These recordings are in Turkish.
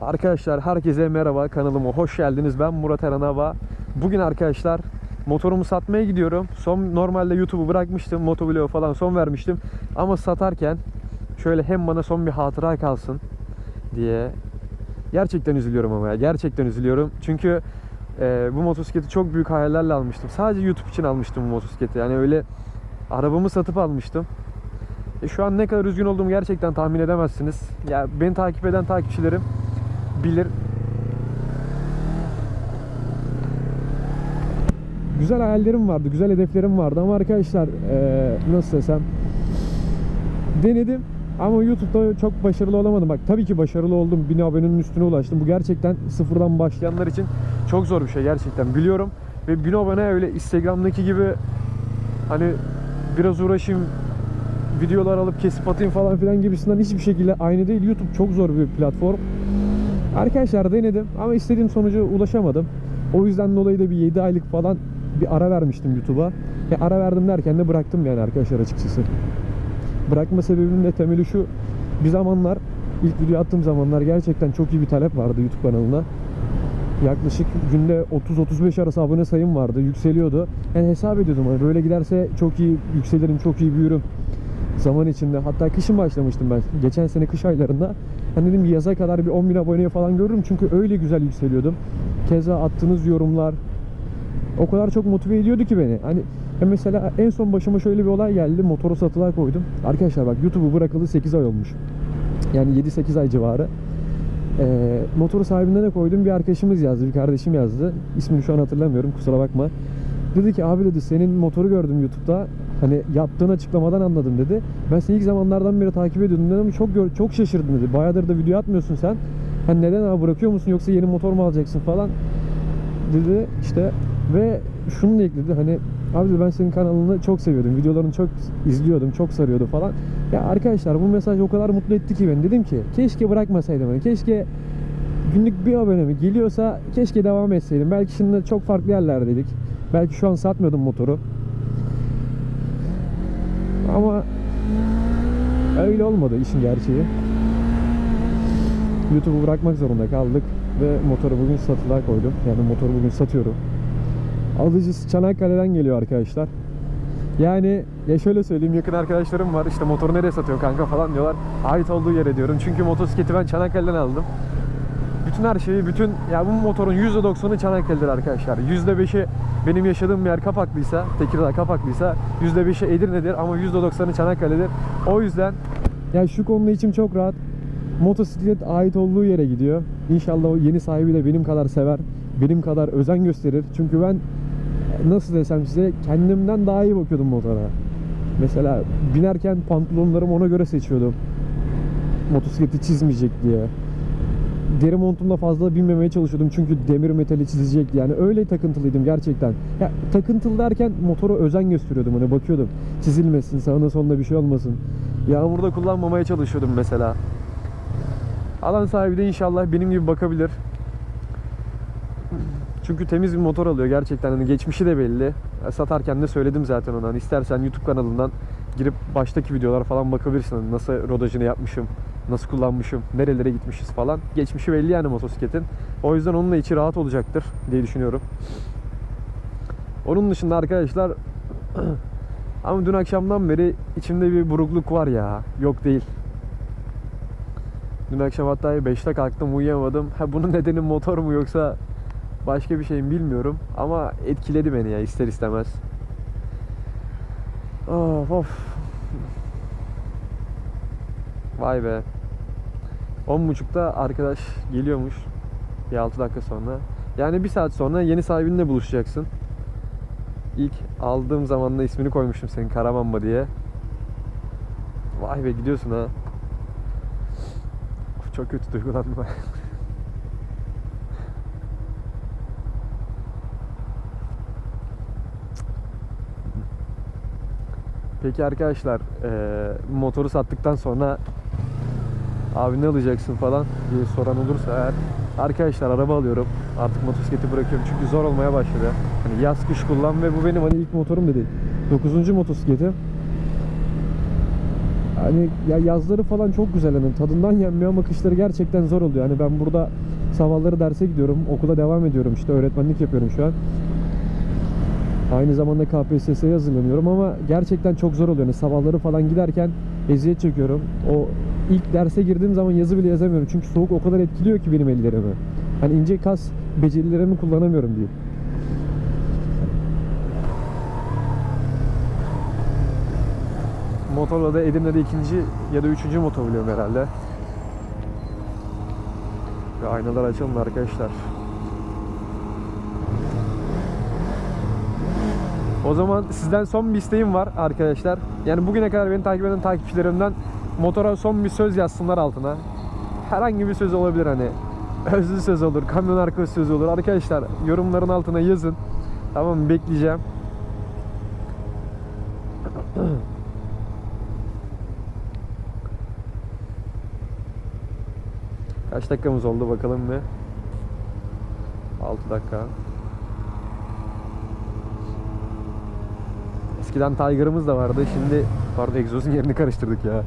Arkadaşlar herkese merhaba kanalıma hoş geldiniz. Ben Murat Eren Hava. Bugün arkadaşlar motorumu satmaya gidiyorum. Son normalde YouTube'u bırakmıştım. Motovlog falan son vermiştim. Ama satarken şöyle hem bana son bir hatıra kalsın diye gerçekten üzülüyorum ama ya. Gerçekten üzülüyorum. Çünkü e, bu motosikleti çok büyük hayallerle almıştım. Sadece YouTube için almıştım bu motosikleti. Yani öyle arabamı satıp almıştım. E, şu an ne kadar üzgün olduğumu gerçekten tahmin edemezsiniz. Ya beni takip eden takipçilerim bilir. Güzel hayallerim vardı, güzel hedeflerim vardı ama arkadaşlar eee, nasıl desem denedim ama YouTube'da çok başarılı olamadım. Bak tabii ki başarılı oldum. 1000 abonenin üstüne ulaştım. Bu gerçekten sıfırdan başlayanlar için çok zor bir şey gerçekten biliyorum. Ve 1000 abone öyle Instagram'daki gibi hani biraz uğraşayım videolar alıp kesip atayım falan filan gibisinden hiçbir şekilde aynı değil. YouTube çok zor bir platform. Arkadaşlar denedim ama istediğim sonuca ulaşamadım. O yüzden dolayı da bir 7 aylık falan bir ara vermiştim YouTube'a. Ya ara verdim derken de bıraktım yani arkadaşlar açıkçası. Bırakma sebebim de temeli şu. Bir zamanlar ilk video attığım zamanlar gerçekten çok iyi bir talep vardı YouTube kanalına. Yaklaşık günde 30-35 arası abone sayım vardı. Yükseliyordu. Yani hesap ediyordum. Hani böyle giderse çok iyi yükselirim, çok iyi büyürüm zaman içinde. Hatta kışın başlamıştım ben. Geçen sene kış aylarında. Hani dedim yaza kadar bir 10 bin aboneye falan görürüm. Çünkü öyle güzel yükseliyordum. Keza attığınız yorumlar o kadar çok motive ediyordu ki beni. Hani mesela en son başıma şöyle bir olay geldi. Motoru satılığa koydum. Arkadaşlar bak YouTube'u bırakalı 8 ay olmuş. Yani 7-8 ay civarı. Ee, motoru sahibinden de koydum. Bir arkadaşımız yazdı, bir kardeşim yazdı. İsmini şu an hatırlamıyorum kusura bakma. Dedi ki abi dedi senin motoru gördüm YouTube'da. Hani yaptığın açıklamadan anladım dedi. Ben seni ilk zamanlardan beri takip ediyordum dedim. Çok gör- çok şaşırdım dedi. Bayağıdır da video atmıyorsun sen. Hani neden abi bırakıyor musun yoksa yeni motor mu alacaksın falan dedi işte ve şunu da ekledi hani abi dedi, ben senin kanalını çok seviyordum. Videolarını çok izliyordum. Çok sarıyordu falan. Ya arkadaşlar bu mesaj o kadar mutlu etti ki beni. Dedim ki keşke bırakmasaydım. Hani keşke günlük bir abone mi geliyorsa keşke devam etseydim. Belki şimdi çok farklı yerlerdeydik. Belki şu an satmıyordum motoru. Ama öyle olmadı işin gerçeği. YouTube'u bırakmak zorunda kaldık ve motoru bugün satılığa koydum. Yani motoru bugün satıyorum. Alıcısı Çanakkale'den geliyor arkadaşlar. Yani ya şöyle söyleyeyim yakın arkadaşlarım var işte motoru nereye satıyor kanka falan diyorlar. Ait olduğu yere diyorum. Çünkü motosikleti ben Çanakkale'den aldım. Bütün her şeyi, bütün ya bu motorun %90'ı Çanakkale'dir arkadaşlar. %5'i benim yaşadığım yer Kapaklıysa, Tekirdağ Kapaklıysa %5'i Edirne'dir ama %90'ı Çanakkale'dir. O yüzden ya şu konuda içim çok rahat. Motosiklet ait olduğu yere gidiyor. İnşallah o yeni sahibi de benim kadar sever, benim kadar özen gösterir. Çünkü ben nasıl desem size kendimden daha iyi bakıyordum motora. Mesela binerken pantolonlarımı ona göre seçiyordum. Motosikleti çizmeyecek diye deri montumla fazla binmemeye çalışıyordum çünkü demir metali çizecekti yani öyle takıntılıydım gerçekten. Ya takıntılı derken motora özen gösteriyordum hani bakıyordum çizilmesin sağına soluna bir şey olmasın. Yağmurda kullanmamaya çalışıyordum mesela. Alan sahibi de inşallah benim gibi bakabilir. Çünkü temiz bir motor alıyor gerçekten hani geçmişi de belli. Satarken de söyledim zaten ona. Hani istersen YouTube kanalından girip baştaki videolar falan bakabilirsin. Hani nasıl rodajını yapmışım, nasıl kullanmışım, nerelere gitmişiz falan. Geçmişi belli yani motosikletin. O yüzden onunla içi rahat olacaktır diye düşünüyorum. Onun dışında arkadaşlar ama dün akşamdan beri içimde bir burukluk var ya. Yok değil. Dün akşam hatta 5'te kalktım uyuyamadım. Ha bunun nedeni motor mu yoksa başka bir şey mi bilmiyorum ama etkiledi beni ya ister istemez. Of of. Vay be. 10.30'da arkadaş geliyormuş. Bir 6 dakika sonra. Yani bir saat sonra yeni sahibinle buluşacaksın. İlk aldığım zaman da ismini koymuştum senin Karamanba diye. Vay be gidiyorsun ha. Of, çok kötü duygulandım. Peki arkadaşlar motoru sattıktan sonra abi ne alacaksın falan diye soran olursa eğer arkadaşlar araba alıyorum artık motosikleti bırakıyorum çünkü zor olmaya başladı. Hani yaz kış kullan ve bu benim hani ilk motorum da değil. 9. motosikletim. Hani ya yazları falan çok güzel hani tadından yenmiyor ama kışları gerçekten zor oluyor. Hani ben burada sabahları derse gidiyorum, okula devam ediyorum işte öğretmenlik yapıyorum şu an. Aynı zamanda KPSS'ye hazırlanıyorum ama gerçekten çok zor oluyor. Yani sabahları falan giderken eziyet çekiyorum. O ilk derse girdiğim zaman yazı bile yazamıyorum. Çünkü soğuk o kadar etkiliyor ki benim ellerimi. Hani ince kas becerilerimi kullanamıyorum diye. Motorla da Edirne'de ikinci ya da üçüncü motor biliyorum herhalde. Ve aynalar açalım arkadaşlar. O zaman sizden son bir isteğim var arkadaşlar. Yani bugüne kadar beni takip eden takipçilerimden motora son bir söz yazsınlar altına. Herhangi bir söz olabilir hani. Özlü söz olur, kamyon arkası söz olur. Arkadaşlar yorumların altına yazın. Tamam mı? Bekleyeceğim. Kaç dakikamız oldu bakalım bir. 6 dakika. Eskiden Tiger'ımız da vardı. Şimdi pardon egzozun yerini karıştırdık ya.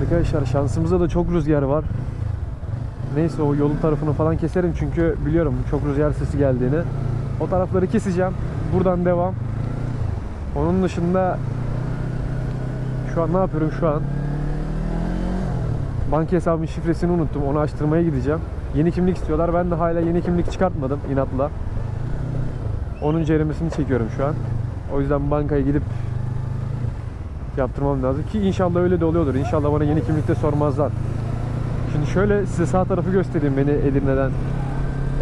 Arkadaşlar şansımızda da çok rüzgar var. Neyse o yolun tarafını falan keserim çünkü biliyorum çok rüzgar sesi geldiğini. O tarafları keseceğim. Buradan devam. Onun dışında şu an ne yapıyorum şu an? Banka hesabımın şifresini unuttum. Onu açtırmaya gideceğim. Yeni kimlik istiyorlar. Ben de hala yeni kimlik çıkartmadım inatla. Onun ceremesini çekiyorum şu an. O yüzden bankaya gidip yaptırmam lazım ki inşallah öyle de oluyordur. İnşallah bana yeni kimlikte sormazlar. Şimdi şöyle size sağ tarafı göstereyim beni Edirne'den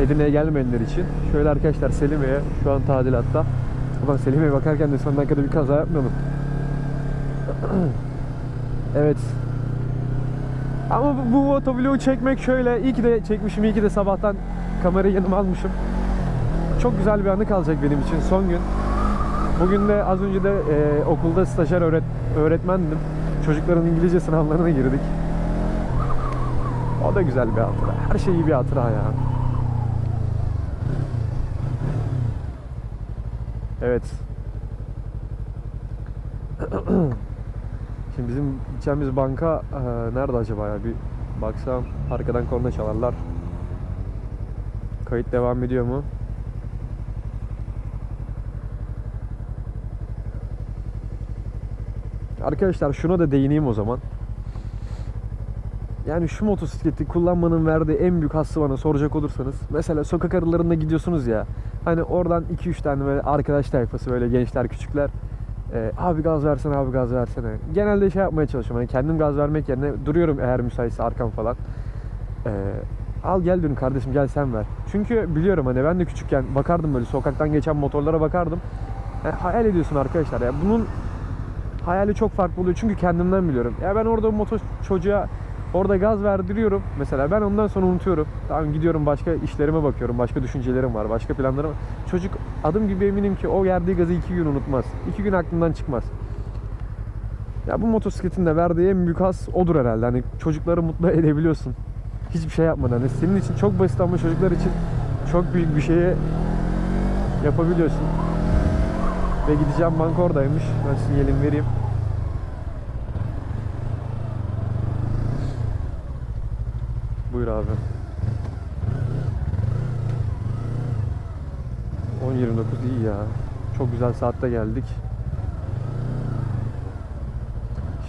Edirne'ye gelmeyenler için. Şöyle arkadaşlar Selimiye şu an tadilatta. Ulan Selimiye bakarken de son dakikada bir kaza yapmayalım. evet. Ama bu, bu motovlogu çekmek şöyle iyi ki de çekmişim, iyi ki de sabahtan kamerayı yanıma almışım. Çok güzel bir anı kalacak benim için son gün. Bugün de az önce de e, okulda stajyer öğret öğretmendim. Çocukların İngilizce sınavlarına girdik. O da güzel bir hatıra. Her şey iyi bir hatıra ya. Evet. Şimdi bizim gideceğimiz banka e, nerede acaba ya? Bir baksam arkadan korna çalarlar. Kayıt devam ediyor mu? Arkadaşlar şuna da değineyim o zaman. Yani şu motosikleti kullanmanın verdiği en büyük hassı bana soracak olursanız. Mesela sokak aralarında gidiyorsunuz ya. Hani oradan 2-3 tane böyle arkadaş tayfası böyle gençler küçükler. e, abi gaz versene abi gaz versene. Genelde şey yapmaya çalışıyorum. Hani kendim gaz vermek yerine duruyorum eğer müsaitse arkam falan. E, al gel diyorum kardeşim gel sen ver. Çünkü biliyorum hani ben de küçükken bakardım böyle sokaktan geçen motorlara bakardım. Yani hayal ediyorsun arkadaşlar ya bunun hayali çok farklı oluyor çünkü kendimden biliyorum. Ya ben orada motor çocuğa orada gaz verdiriyorum. Mesela ben ondan sonra unutuyorum. Tamam gidiyorum başka işlerime bakıyorum. Başka düşüncelerim var. Başka planlarım var. Çocuk adım gibi eminim ki o verdiği gazı iki gün unutmaz. iki gün aklından çıkmaz. Ya bu motosikletin de verdiği en büyük has odur herhalde. Hani çocukları mutlu edebiliyorsun. Hiçbir şey yapmadan. Hani senin için çok basit ama çocuklar için çok büyük bir şeye yapabiliyorsun. Ve gideceğim banka oradaymış. Ben sinyalimi vereyim. Buyur abi. 10.29 iyi ya. Çok güzel saatte geldik.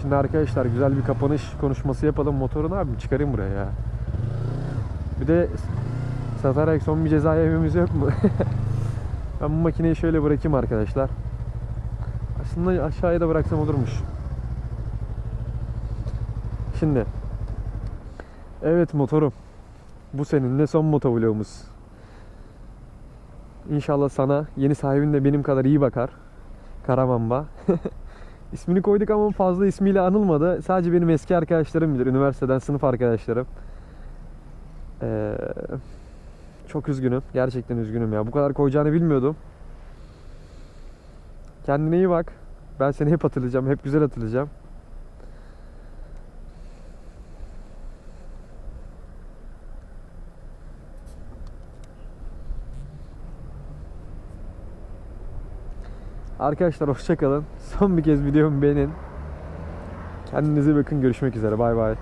Şimdi arkadaşlar güzel bir kapanış konuşması yapalım. Motorunu abi çıkarayım buraya ya. Bir de satarak son bir ceza yememiz yok mu? ben bu makineyi şöyle bırakayım arkadaşlar. Aslında aşağıya da bıraksam olurmuş. Şimdi. Evet motorum. Bu seninle son motovlogumuz. İnşallah sana yeni sahibin de benim kadar iyi bakar. Karamamba. İsmini koyduk ama fazla ismiyle anılmadı. Sadece benim eski arkadaşlarım bilir. Üniversiteden sınıf arkadaşlarım. Ee, çok üzgünüm. Gerçekten üzgünüm ya. Bu kadar koyacağını bilmiyordum. Kendine iyi bak. Ben seni hep hatırlayacağım. Hep güzel hatırlayacağım. Arkadaşlar hoşçakalın. Son bir kez videomu beğenin. Kendinize bakın. Görüşmek üzere. Bay bay.